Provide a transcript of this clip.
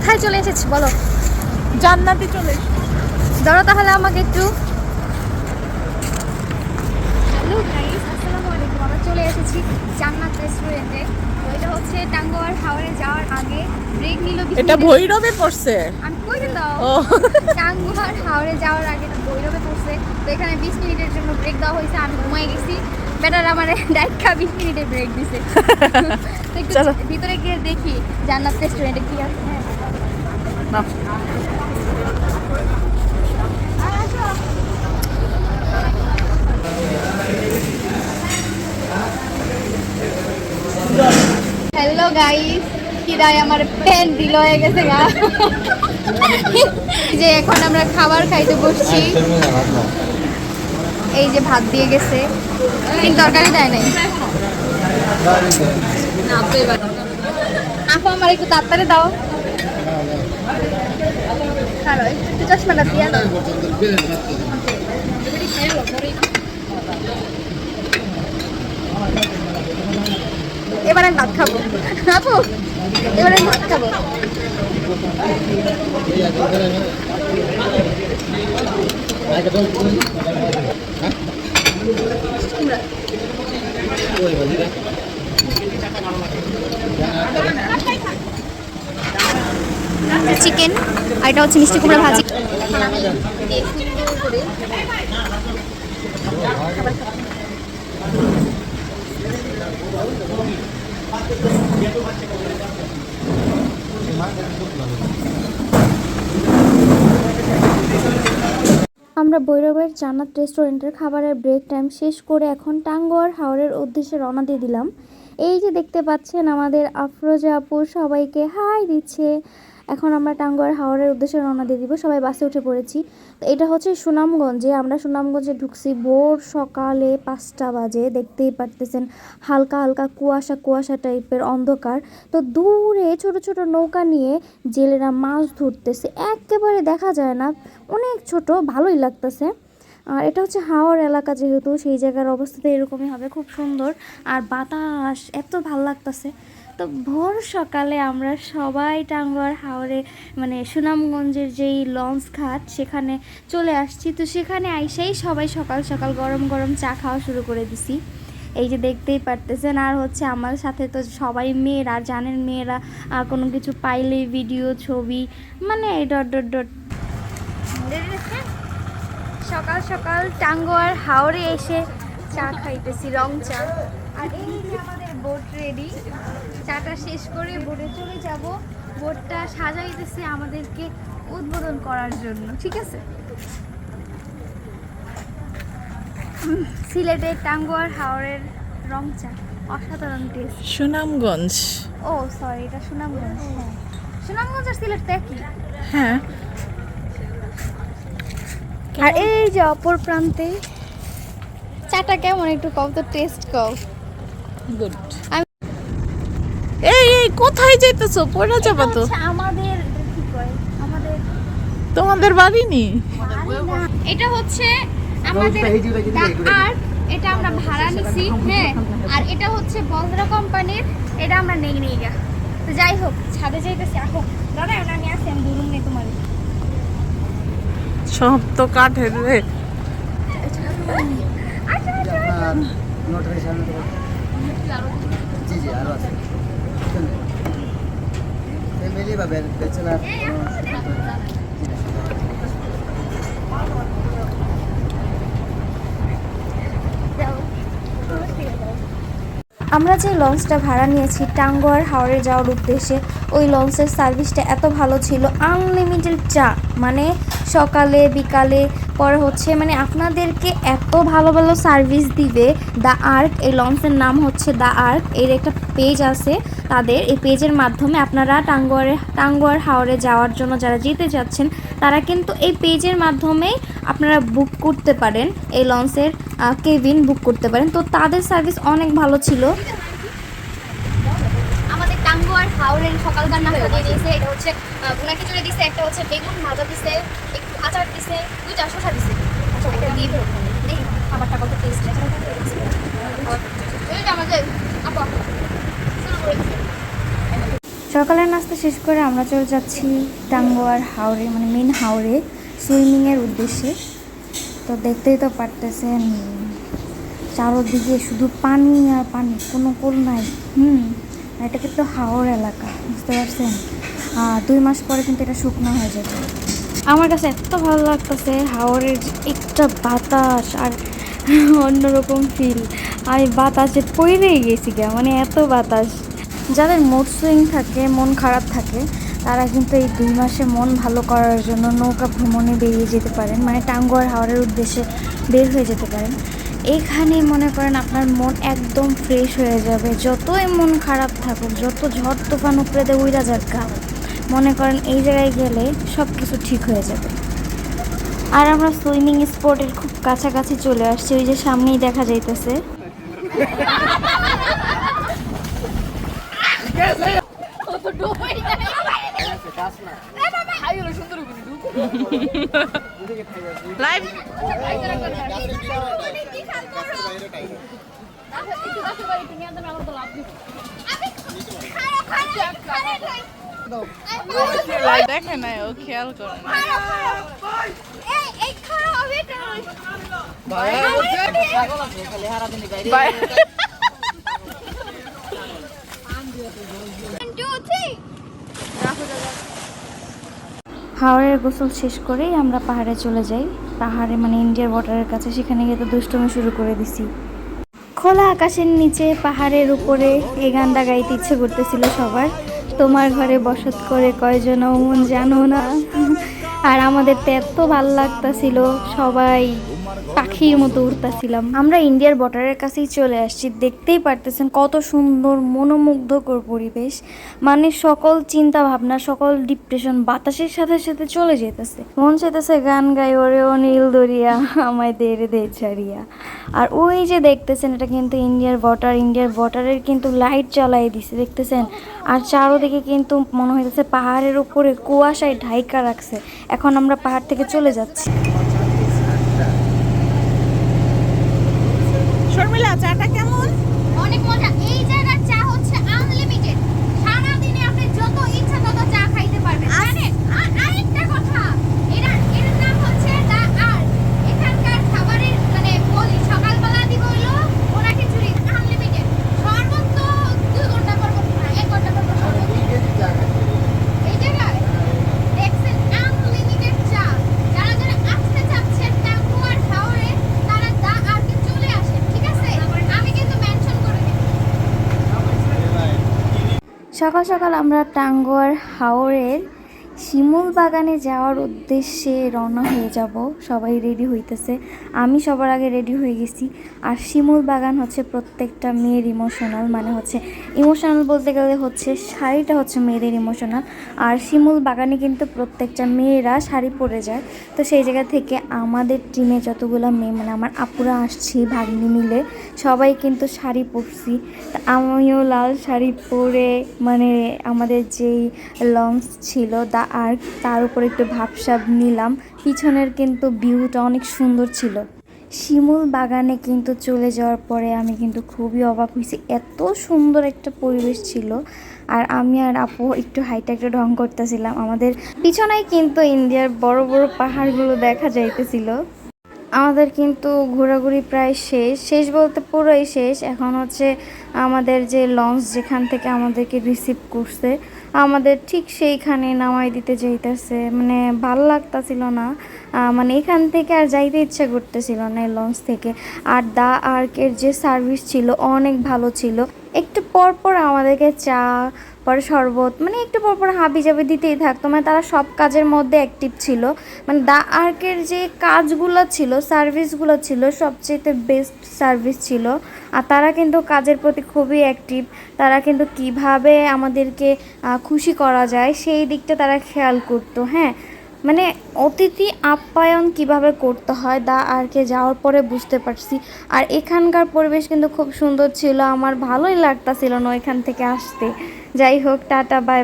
কোথায় চলে এসেছি? বলো। জান্নাতে চলে। ধরো তাহলে আমাকে একটু। হ্যালো গাইস আসসালামু আলাইকুম। আমরা চলে এসেছি জান্নাত রেস্টুরেন্টে এটা হচ্ছে টাঙ্গুয়ার হাওড়ে যাওয়ার আগে ব্রেক নিল এটা ভৈরবে পড়ছে। আমি কই দাও? টাঙ্গুয়ার হাওড়ে যাওয়ার আগে এটা বৈরবে পড়ছে। তো এখানে বিশ মিনিটের জন্য ব্রেক দেওয়া হয়েছে। আমি ঘুমাই গেছি। বেটার আমার ডাইকা বিশ মিনিটের ব্রেক দিছে। তো একটু। ভিতরে গিয়ে দেখি জান্নাত রেস্টুরেন্টে কি আছে। হ্যালো গাইস কিরাই আমার প্যান দিল হয়ে গেছে গা। যে এখন আমরা খাবার খাইতে বসছি। এই যে ভাত দিয়ে গেছে। কিন্তু তরকারি দেয় নাই। আপু আমার একটু তাড়াতাড়ি দাও। খালো, একটু দিয়ে। এবার আমি ভাত খাব। আপু এবার আমি ভাত খাব। চিকেন আর এটা হচ্ছে মিষ্টি কুমড়া ভাজি। আমরা বৈরবের জান্নাত রেস্টুরেন্টের খাবারের ব্রেক টাইম শেষ করে এখন টাঙ্গুয়ার হাওড়ের উদ্দেশ্যে রওনা দিয়ে দিলাম। এই যে দেখতে পাচ্ছেন আমাদের আফরোজা আপু সবাইকে হাই দিচ্ছে। এখন আমরা টাঙ্গুয়ার হাওড়ের উদ্দেশ্যে রওনা দিয়ে দিব, সবাই বাসে উঠে পড়েছি। তো এটা হচ্ছে সুনামগঞ্জে, আমরা সুনামগঞ্জে ঢুকছি ভোর সকালে পাঁচটা বাজে, দেখতেই পারতেছেন হালকা হালকা কুয়াশা কুয়াশা টাইপের অন্ধকার। তো দূরে ছোট ছোট নৌকা নিয়ে জেলেরা মাছ ধরতেছে, একেবারে দেখা যায় না, অনেক ছোট, ভালোই লাগতেছে। আর এটা হচ্ছে হাওড় এলাকা যেহেতু, সেই জায়গার অবস্থাতে এরকমই হবে, খুব সুন্দর। আর বাতাস, এত ভালো লাগতেছে। তো ভোর সকালে আমরা সবাই টাঙ্গুয়ার হাওড়ে মানে সুনামগঞ্জের যেই লঞ্চ ঘাট, সেখানে চলে আসছি। তো সেখানে আইসেই সবাই সকাল সকাল গরম গরম চা খাওয়া শুরু করে দিছি। এই যে দেখতেই পারতেছেন, আর হচ্ছে আমার সাথে তো সবাই মেয়েরা, জানেন মেয়েরা কোনো কিছু পাইলে ভিডিও, ছবি মানে ডট ডট ডট। সকাল সকাল টাঙ্গুয়ার হাওড়ে এসে চা খাইতেছি, রং চা। আর এই আমাদের বোট রেডি চাটা শেষ করে বোটে চলে যাব। বোটটা সাজাইতেছে আমাদেরকে উদ্বোধন করার জন্য ঠিক আছে? সিলেটের টাঙ্গুয়ার হাওড়ের রং চা অসাধারণ টেস্ট সুনামগঞ্জ। ও সরি এটা সুনামগঞ্জ হ্যাঁ। সুনামগঞ্জ আর সিলেট তো একই। হ্যাঁ। আর এই যে অপর প্রান্তে চাটা কেমন একটু কম তো টেস্ট কম। গুড এই কোথায় যাইতেছো? পড়া যাবা তো। আমাদের আমাদের তোমাদের বাড়ি নি এটা হচ্ছে আমাদের আর এটা আমরা ভাড়া নিছি হ্যাঁ। আর এটা হচ্ছে বলদরা কোম্পানির এটা আমরা নেই নেই গা। তো যাই হোক ছাদে যাইতেছি আহো। দাদা আমি আসি আমি দূরম নেই তোমার। সব তো কাঠের রে। আচ্ছা আচ্ছা নোটারি সামনে তো জি জি আছে। ফ্যামিলি বা ব্যাচেলার আমরা যে লঞ্চটা ভাড়া নিয়েছি টাঙ্গুয়ার হাওড়ে যাওয়ার উদ্দেশ্যে ওই লঞ্চের সার্ভিসটা এত ভালো ছিল আনলিমিটেড চা। মানে সকালে বিকালে পরে হচ্ছে মানে আপনাদেরকে এত ভালো ভালো সার্ভিস দিবে দ্য আর্ক এই লঞ্চের নাম হচ্ছে দ্য আর্ক এর একটা পেজ আছে। তাদের এই পেজের মাধ্যমে আপনারা টাঙ্গুয়ারে, টাঙ্গুয়ার হাওড়ে যাওয়ার জন্য যারা যেতে যাচ্ছেন তারা কিন্তু এই পেজের মাধ্যমে আপনারা বুক করতে পারেন, এই লঞ্চের কেবিন বুক করতে পারেন। তো তাদের সার্ভিস অনেক ভালো ছিল। আমাদের টাঙ্গুয়ার হাওড়ের সকালকার দিয়েছে। এটা হচ্ছে ভুনা একটা হচ্ছে বেগুন ভাজা দিছে, একটু আচার দিছে, দুইটা শসা দিছে। আচ্ছা দিয়ে খাবারটা কত টেস্ট আমাদের আপা শুরু করে দিছে। সকালের নাস্তা শেষ করে আমরা চলে যাচ্ছি টাঙ্গুয়ার হাওড়ে মানে মেন হাওড়ে সুইমিংয়ের উদ্দেশ্যে। তো দেখতেই তো পারতেছেন, চারোদিকে শুধু পানি আর পানি, কোনো কোল নাই। হুম এটা কিন্তু হাওড় এলাকা, বুঝতে পারছেন? দুই মাস পরে কিন্তু এটা শুকনো হয়ে যাবে। আমার কাছে এত ভালো লাগতেছে হাওড়ের একটা বাতাস আর অন্যরকম ফিল আমি বাতাসে পইরেই গেছি গা মানে এত বাতাস। যাদের মুড সুইং থাকে, মন খারাপ থাকে, তারা কিন্তু এই দুই মাসে মন ভালো করার জন্য নৌকা ভ্রমণে বেরিয়ে যেতে পারেন। মানে টাঙ্গুয়ার হাওড়ের উদ্দেশ্যে বের হয়ে যেতে পারেন। এইখানে মনে করেন আপনার মন একদম ফ্রেশ হয়ে যাবে। যতই মন খারাপ থাকুক, যত ঝড় তুফান উপরে দিয়ে উইরা যাক মনে করেন এই জায়গায় গেলে সব কিছু ঠিক হয়ে যাবে। আর আমরা সুইমিং স্পটের খুব কাছাকাছি চলে আসছি, ওই যে সামনেই দেখা যাইতেছে। লাইভ দেখে নাই ও খেয়াল করে না বাই- হাওড়ের গোসল শেষ করেই আমরা পাহাড়ে চলে যাই। পাহাড়ে মানে ইন্ডিয়ার বর্ডারের কাছে, সেখানে গিয়ে তো দুষ্টমি শুরু করে দিছি। খোলা আকাশের নিচে, পাহাড়ের উপরে এই গানটা গাইতে ইচ্ছে করতেছিল সবার। তোমার ঘরে বসত করে কয়জন মন জানো না। আর আমাদের তো এত ভালো লাগতাছিল সবাই। পাখির মতো উড়তাছিলাম। আমরা ইন্ডিয়ার বর্ডারের কাছেই চলে আসছি। দেখতেই পারতেছেন কত সুন্দর, মনোমুগ্ধকর পরিবেশ। মানে সকল চিন্তা ভাবনা সকল ডিপ্রেশন বাতাসের সাথে সাথে চলে যেতেছে মন চেতেছে গান গাই, ওরে ও নীল দরিয়া, আমায় দেরে দে ছাড়িয়া। আর ওই যে দেখতেছেন, এটা কিন্তু ইন্ডিয়ার বর্ডার ইন্ডিয়ার বর্ডারের কিন্তু লাইট জ্বালাই দিছে, দেখতেছেন? আর চারোদিকে কিন্তু মনে হইতেছে পাহাড়ের উপরে কুয়াশায় ঢাইকা রাখছে। এখন আমরা পাহাড় থেকে চলে যাচ্ছি। শর্মিলা চাটা কেমন? অনেক মজা এই জায়গার চা হচ্ছে আনলিমিটেড সারা দিনে আপনি যত ইচ্ছা তত চা খাইতে পারবেন জানেন আর আরেকটা কথা এরা এর নাম হচ্ছে দা আর এখানকার খাবারের মানে বলি সকালবেলা দিব হইল ওরা খিচুড়ি আনলিমিটেড সর্বোচ্চ দুই ঘণ্টা পর পর না, এক ঘণ্টা পর পর সর্বোচ্চ এই জায়গায় দেখছেন আনলিমিটেড চা যারা যারা আসতে চাচ্ছেন টাঙ্গুয়ার হাওড়ে তারা দা আরকে চলে আসেন ঠিক আছে আমি কিন্তু মেনশন করে দিই সকাল সকাল আমরা টাঙ্গুয়ার হাওরের শিমুল বাগানে যাওয়ার উদ্দেশ্যে রওনা হয়ে যাব। সবাই রেডি হইতেছে। আমি সবার আগে রেডি হয়ে গেছি। আর শিমুল বাগান হচ্ছে প্রত্যেকটা মেয়ের ইমোশনাল মানে হচ্ছে ইমোশনাল বলতে গেলে হচ্ছে শাড়িটা হচ্ছে মেয়েদের ইমোশনাল আর শিমুল বাগানে কিন্তু প্রত্যেকটা মেয়েরা শাড়ি পরে যায়। তো সেই জায়গা থেকে আমাদের টিমে যতগুলো মেয়ে মানে আমার আপুরা আসছি, ভাগ্নি মিলে, সবাই কিন্তু শাড়ি পরছি। আমিও লাল শাড়ি পরে মানে আমাদের যেই লঞ্চ ছিল, দা আর তার উপর একটু ভাবসাব নিলাম। পিছনের কিন্তু ভিউটা অনেক সুন্দর ছিল। শিমুল বাগানে কিন্তু চলে যাওয়ার পরে আমি কিন্তু খুবই অবাক হয়েছি। এত সুন্দর একটা পরিবেশ ছিল। আর আমি আর আপু একটু হাইটা একটু ঢং করতেছিলাম। আমাদের পিছনেই কিন্তু ইন্ডিয়ার বড় বড় পাহাড়গুলো দেখা যাইতেছিল। আমাদের কিন্তু ঘোরাঘুরি প্রায় শেষ। শেষ বলতে পুরোই শেষ। এখন হচ্ছে আমাদের যে লঞ্চ যেখান থেকে আমাদেরকে রিসিভ করছে আমাদের ঠিক সেইখানে নামাই দিতে যাইতেছে। মানে ভালো লাগতাছিল না। মানে এখান থেকে আর যাইতে ইচ্ছা করতেছিল না লঞ্চ থেকে। আর দা আর্কের যে সার্ভিস ছিল, অনেক ভালো ছিল। একটু পর পর আমাদেরকে চা, পরে শরবত মানে একটু পর পর হাবি জাবি দিতেই থাকতো। মানে তারা সব কাজের মধ্যে অ্যাক্টিভ ছিল। মানে দা আর্কের যে কাজগুলো ছিল সার্ভিসগুলো ছিল সবচেয়ে বেস্ট সার্ভিস ছিল। আর তারা কিন্তু কাজের প্রতি খুবই অ্যাক্টিভ তারা কিন্তু কীভাবে আমাদেরকে খুশি করা যায়, সেই দিকটা তারা খেয়াল করতো হ্যাঁ? মানে অতিথি আপ্যায়ন কীভাবে করতে হয়, দা আর কে যাওয়ার পরে বুঝতে পারছি। আর এখানকার পরিবেশ কিন্তু খুব সুন্দর ছিল, আমার ভালোই লাগতাছিল না এখান থেকে আসতে। যাই হোক, টাটা বাই